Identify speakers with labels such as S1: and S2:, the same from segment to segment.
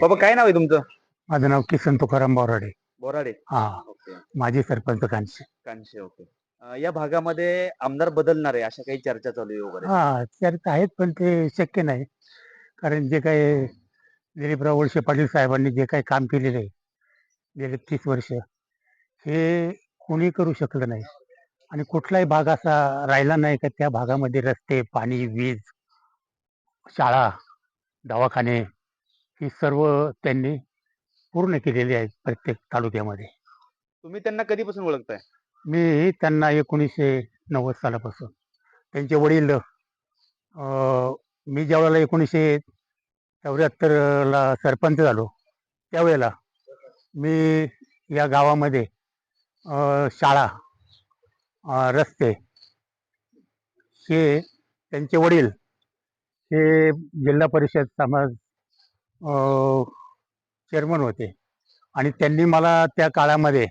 S1: बाबा काय नाव आहे तुमचं?
S2: माझं नाव किसन तुकाराम बोराडे.
S1: बोराडे.
S2: हा
S1: ओके.
S2: माजी सरपंच कांशी.
S1: कांशे ओके. अं, या भागामध्ये आमदार बदलणार आहे अशा काही चर्चा चालू आहे वगैरे.
S2: हा चर्चा आहेत पण ते शक्य नाही. कारण जे काही दिलीपराव वळसे पाटील साहेबांनी जे काही काम केलेलं आहे गेले तीस वर्ष हे कोणी करू शकलं नाही. आणि कुठलाही भाग असा राहिला नाही का त्या भागामध्ये रस्ते पाणी वीज शाळा दवाखाने ही सर्व त्यांनी पूर्ण केलेली आहेत प्रत्येक तालुक्यामध्ये.
S1: तुम्ही त्यांना कधीपासून ओळखताय?
S2: मी त्यांना एकोणीसशे नव्वद सालापासून. त्यांचे वडील अं, मी ज्यावेळेला एकोणीसशे चौऱ्याहत्तरला सरपंच झालो त्यावेळेला मी या गावामध्ये अं, शाळा अं, रस्ते हे त्यांचे वडील हे जिल्हा परिषद समाज चेअरमन होते. आणि त्यांनी मला त्या काळामध्ये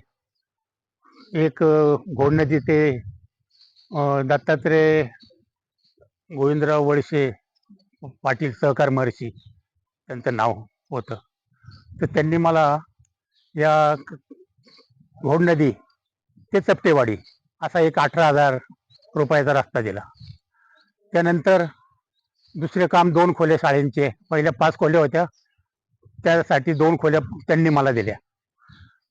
S2: एक घोडनदी घोड नदी ते दत्तात्रय गोविंदराव वळसे पाटील सहकार महर्षी त्यांचं नाव होतं. तर त्यांनी मला या घोडनदी घोड नदी ते चपटेवाडी असा एक अठरा हजार रुपयाचा रस्ता दिला. त्यानंतर दुसरे काम दोन खोल्या शाळेंचे पहिल्या पाच खोल्या होत्या. त्यासाठी दोन खोल्या त्यांनी मला दिल्या.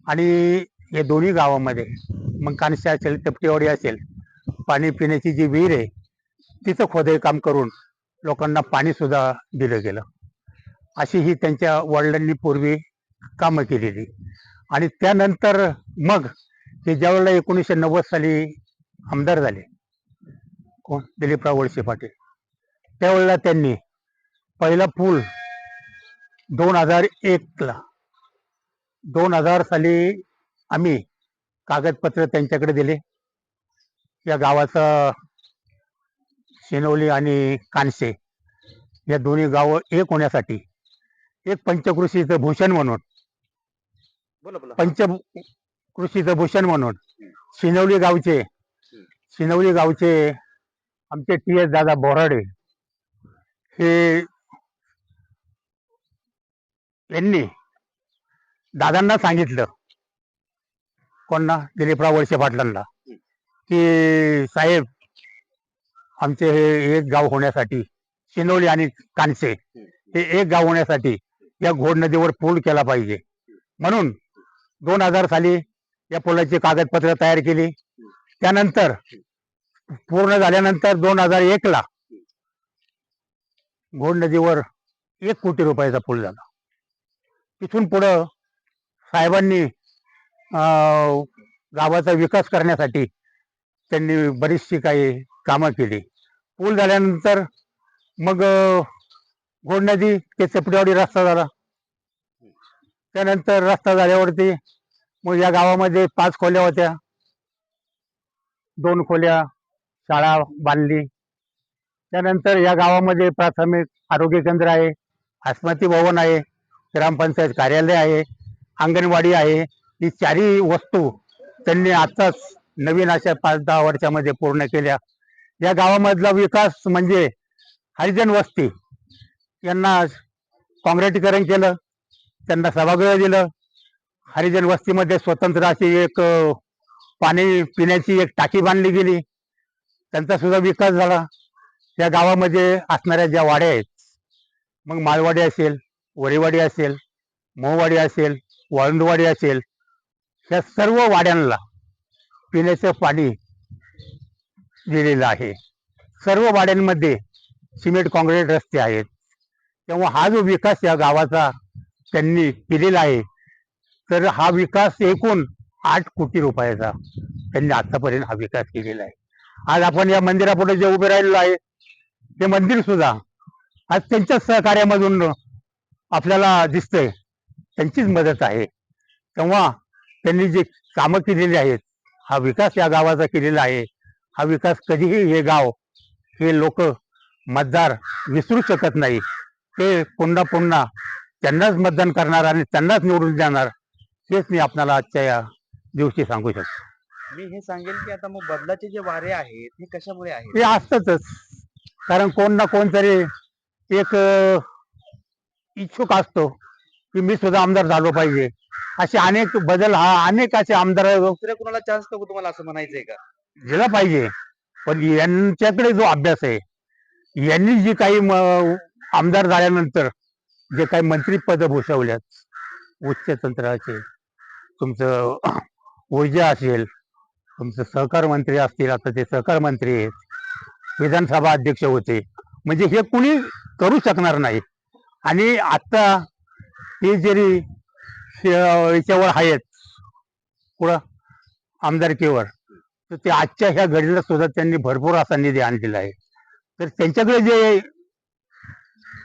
S2: आणि या दोन्ही गावामध्ये मग कानशे असेल टपटेवाडी असेल पाणी पिण्याची जी विहीर आहे तिचं खोदे काम करून लोकांना पाणी सुद्धा दिलं गेलं. अशी ही त्यांच्या वडिलांनी पूर्वी कामं केलेली. आणि त्यानंतर मग ते ज्यावेळेला एकोणीसशे नव्वद साली आमदार झाले कोण? दिलीपराव वळसे पाटील. त्यावेळेला त्यांनी पहिला पूल दोन हजार एकला. दोन हजार साली आम्ही कागदपत्र त्यांच्याकडे दिले. या गावाचा शेनवली आणि कानसे या दोन्ही गावं एक होण्यासाठी एक पंचकृषीचं भूषण म्हणून
S1: बोला बोला.
S2: पंच कृषीचं भूषण म्हणून शिनवली गावचे शिनवली गावचे आमचे टी एस दादा बोराडे हे यांनी दादांना सांगितलं. कोणना? दिलीपराव वळसे पाटलांना. की साहेब आमचे हे एक गाव होण्यासाठी शिनोली आणि कानसे हे एक गाव होण्यासाठी या घोड नदीवर पूल केला पाहिजे. म्हणून दोन हजार साली या पुलाची कागदपत्र तयार केली. त्यानंतर पूर्ण झाल्यानंतर दोन हजार एक ला घोड नदीवर एक कोटी रुपयाचा पूल झाला. तिथून पुढं साहेबांनी गावाचा विकास करण्यासाठी त्यांनी बरीचशी काही कामं केली. पूल झाल्यानंतर मग गोड घोड नदी ते चपटेवाडी रस्ता झाला. त्यानंतर रस्ता झाल्यावरती मग या गावामध्ये पाच खोल्या होत्या. दोन खोल्या शाळा बांधली. त्यानंतर या गावामध्ये प्राथमिक आरोग्य केंद्र आहे आसमती भवन आहे. ग्रामपंचायत कार्यालय आहे अंगणवाडी आहे ही चारही वस्तू त्यांनी आताच नवीन अशा पाच दहा वर्षामध्ये पूर्ण केल्या. या गावामधला विकास म्हणजे हरिजन वस्ती. यांना काँग्रेटीकरण केलं त्यांना सभागृह दिलं. हरिजन वस्तीमध्ये स्वतंत्र अशी एक पाणी पिण्याची एक टाकी बांधली गेली. त्यांचा सुद्धा विकास झाला. या गावामध्ये असणाऱ्या ज्या वाड्या आहेत मग मालवाडी असेल वरीवाडी असेल मोहवाडी असेल वाळंदवाडी असेल ह्या सर्व वाड्यांना पिण्याचं पाणी दिलेलं आहे. सर्व वाड्यांमध्ये सिमेंट काँक्रीट रस्ते आहेत. तेव्हा हा जो विकास या गावाचा त्यांनी केलेला आहे तर हा विकास एकूण आठ कोटी रुपयाचा त्यांनी आतापर्यंत हा विकास केलेला आहे. आज आपण या मंदिरापुढे जे उभे राहिलेलो आहे ते मंदिर सुद्धा आज त्यांच्याच सहकार्यामधून आपल्याला दिसतंय. त्यांचीच मदत आहे. तेव्हा त्यांनी जे कामं केलेली आहेत हा विकास या गावाचा केलेला आहे. हा विकास कधीही हे गाव हे लोक मतदार विसरू शकत नाही. ते पुन्हा पुन्हा त्यांनाच मतदान करणार आणि त्यांनाच निवडून देणार हेच मी आपल्याला आजच्या या दिवशी सांगू शकतो.
S1: मी हे सांगेल की आता मग बदलाचे जे वारे आहेत हे कशामुळे आहेत?
S2: हे असतच. कारण कोण ना कोण तरी एक इच्छुक असतो की मी सुद्धा आमदार झालो पाहिजे. असे अनेक बदल हा अनेक असे आमदार
S1: दुसऱ्या कुणाला चान्स नको तुम्हाला असं म्हणायचंय का?
S2: दिला पाहिजे. पण यांच्याकडे जो अभ्यास आहे यांनी जी काही आमदार झाल्यानंतर जे काही मंत्रीपद भूषवल्यात उच्च तंत्राचे तुमचं ऊर्जा असेल तुमचं सहकार मंत्री असतील आता ते सहकार मंत्री आहेत विधानसभा अध्यक्ष होते. म्हणजे हे कुणी करू शकणार नाही. आणि आता हे जरी याच्यावर आहेत पुढं आमदारकीवर. तर ते आजच्या ह्या घडीला सुद्धा त्यांनी भरपूर असा निधी आणलेला आहे. तर त्यांच्याकडे जे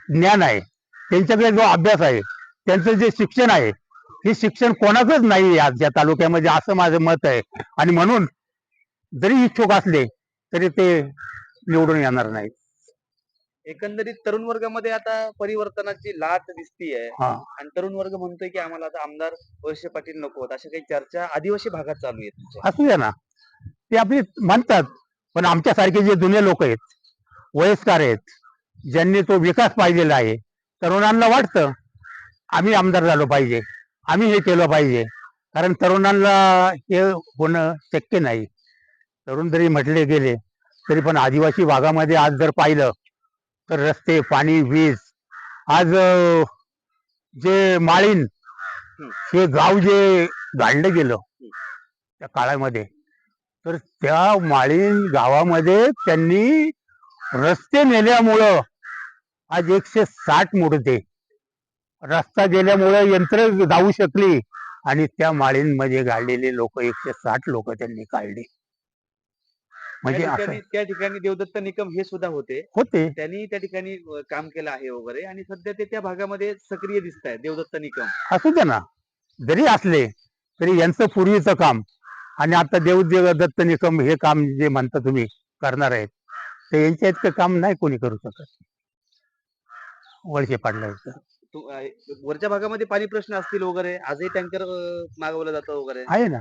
S2: ज्ञान आहे त्यांच्याकडे जो अभ्यास आहे त्यांचं जे शिक्षण आहे हे शिक्षण कोणाचंच नाही आज या तालुक्यामध्ये असं माझं मत आहे. आणि म्हणून जरी इच्छुक असले तरी ते निवडून येणार नाही
S1: एकंदरीत तरुण वर्गामध्ये आता परिवर्तनाची लाट दिसतीये.
S2: हा.
S1: आणि तरुण वर्ग म्हणतोय की आम्हाला आता आमदार वळसे पाटील नको अशा काही चर्चा आदिवासी भागात चालू आहेत तुमच्या.
S2: असू द्या ना. ते आपले म्हणतात पण आमच्यासारखे जे जुने लोक आहेत वयस्कर आहेत ज्यांनी तो विकास पाहिलेला आहे तरुणांना वाटतं आम्ही आमदार झालो पाहिजे आम्ही हे केलं पाहिजे. कारण तरुणांना हे होणं शक्य नाही. तरुण जरी म्हटले गेले तरी पण आदिवासी भागामध्ये आज जर पाहिलं रस्ते पाणी वीज. आज जे माळीन हे गाव जे गाडलं गेलं त्या काळामध्ये तर त्या माळीन गावामध्ये त्यांनी रस्ते नेल्यामुळं आज एकशे साठ मोडते. रस्ता गेल्यामुळं यंत्र जाऊ शकली आणि त्या माळींमध्ये गाडलेले लोक एकशे साठ लोक त्यांनी काढले. म्हणजे
S1: त्या
S2: असं
S1: ठिकाणी त्या ठिकाणी देवदत्त निकम हे सुद्धा होते.
S2: होते.
S1: त्यांनी त्या ठिकाणी अ, काम केलं आहे वगैरे आणि सध्या ते त्या भागामध्ये सक्रिय दिसत आहेत देवदत्त निकम.
S2: असू द्या ना. जरी असले तरी यांचं पूर्वीचं काम आणि आता देवदेव दत्त निकम हे काम जे म्हणता तुम्ही करणार आहेत ते यांच्या इतकं काम नाही कोणी करू शकत. वळसे पाडला
S1: तु- अ, वरच्या भागामध्ये पाणी प्रश्न असतील वगैरे आजही टँकर मागवलं जातं वगैरे.
S2: आहे ना.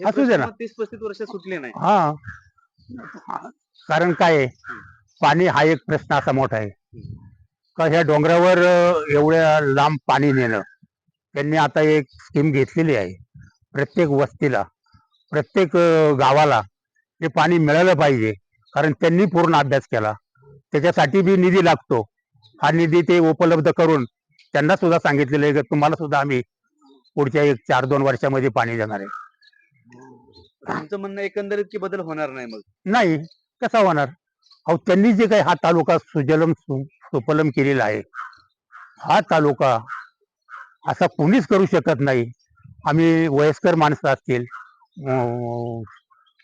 S1: हे
S2: असू दे
S1: प्रश्न
S2: ना.
S1: मग तीस पस्तीस वर्ष सुटले नाही.
S2: हा. कारण काय आहे, पाणी हा एक प्रश्न असा मोठा आहे. का ह्या डोंगरावर एवढ्या लांब पाणी नेणं त्यांनी आता एक स्कीम घेतलेली आहे. प्रत्येक वस्तीला प्रत्येक गावाला हे पाणी मिळालं पाहिजे. कारण त्यांनी पूर्ण अभ्यास केला. त्याच्यासाठी बी निधी लागतो. हा निधी ते उपलब्ध करून त्यांना सुद्धा सांगितलेलं आहे की तुम्हाला सुद्धा आम्ही पुढच्या एक चार दोन वर्षामध्ये पाणी देणार आहे.
S1: तुमचं म्हणणं एकंदरीत की बदल होणार नाही मग?
S2: नाही कसा होणार? अहो त्यांनी जे काही हा तालुका सुजलम सु- सुफलम केलेला आहे हा तालुका असा कोणीच करू शकत नाही. आम्ही वयस्कर माणसं असतील अं,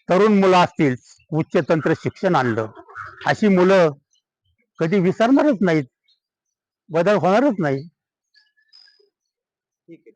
S2: तरुण मुलं असतील उच्च तंत्र शिक्षण आणलं अशी मुलं कधी विसरणारच नाहीत बदल होणारच नाही.
S1: ठीक आहे.